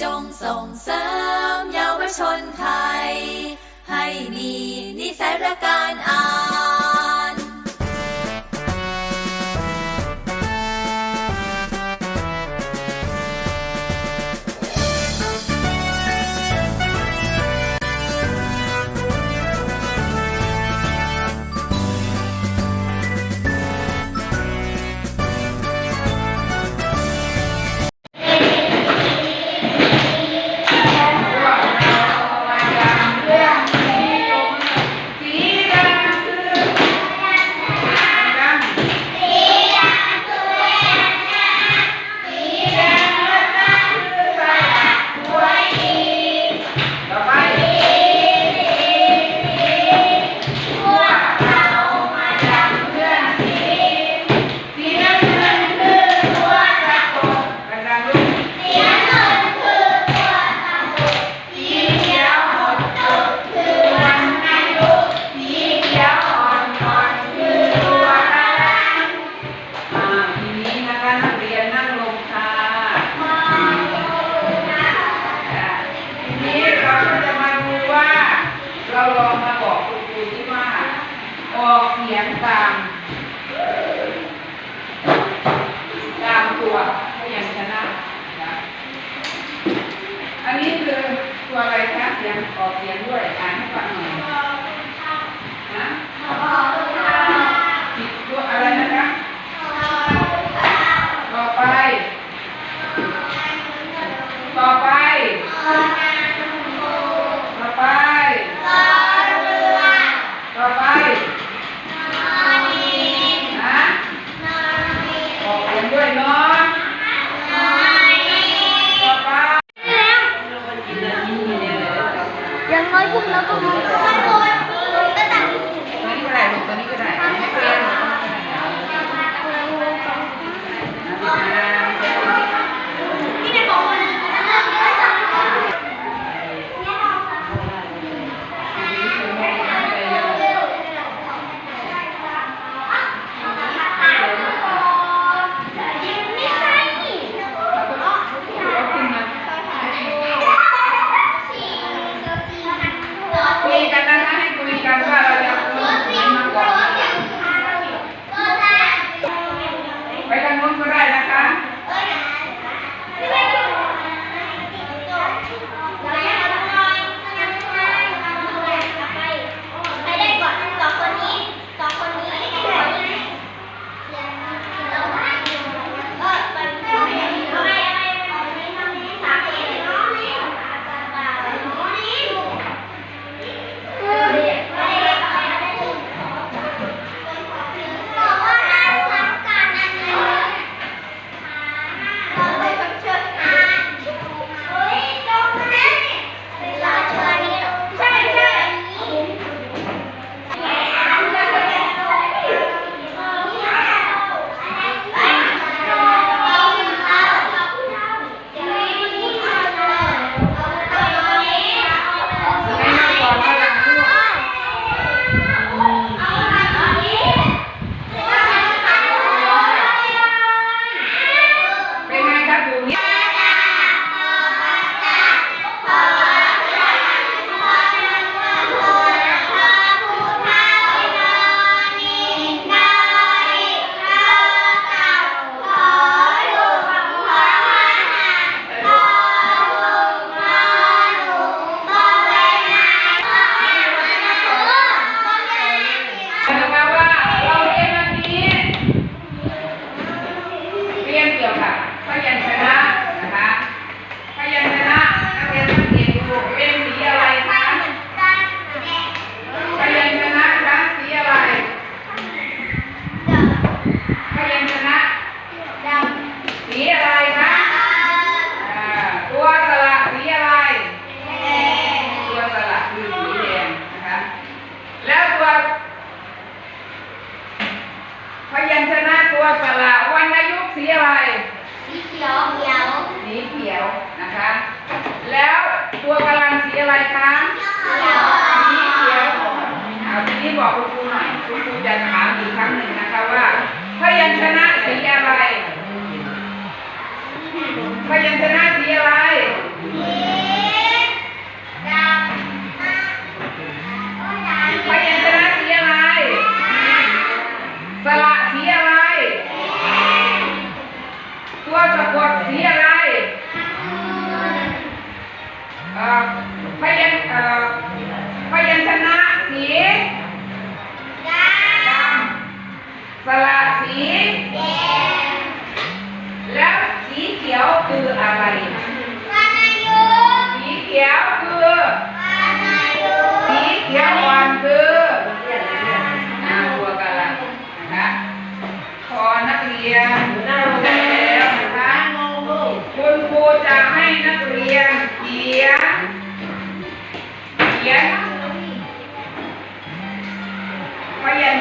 จงส่งเสริมเยาวชนไทย เลี้ยงตามตามตัวพยัญชนะนะอันนี้คือตัวอะไรคะเสียงออกเสียงด้วยอ่านให้ฟัง เรื่เกี่ยวกับพยัญชนะ อะไรคะสีเขียวเอาทีนี้บอกคุณครูหน่อยคุณครูจะถามอีกครั้งหนึ่งนะคะว่าพยัญชนะสีอะไรพยัญชนะสีอะไรพยัญชนะสีอะไร สระสีอะไร ตัวสะกดสีอะไรอ่า พยัญเอ่อพยัญชนะสีดำสระสีแดงแล้วสีเขียวคืออะไร สีเขียวคือ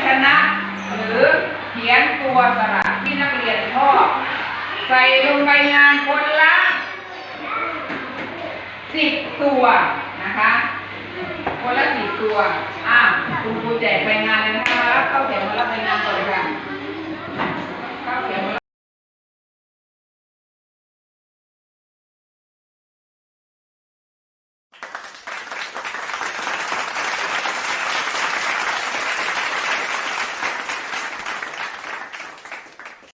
ชนะ หรือเขียนตัวสระที่นักเรียนชอบใส่ลงไปงานคนละสิบตัวนะคะคนละสิบตัว อะคุณครูแจกไปงานเลยนะคะมารับเข้าแถวมารับไปงาน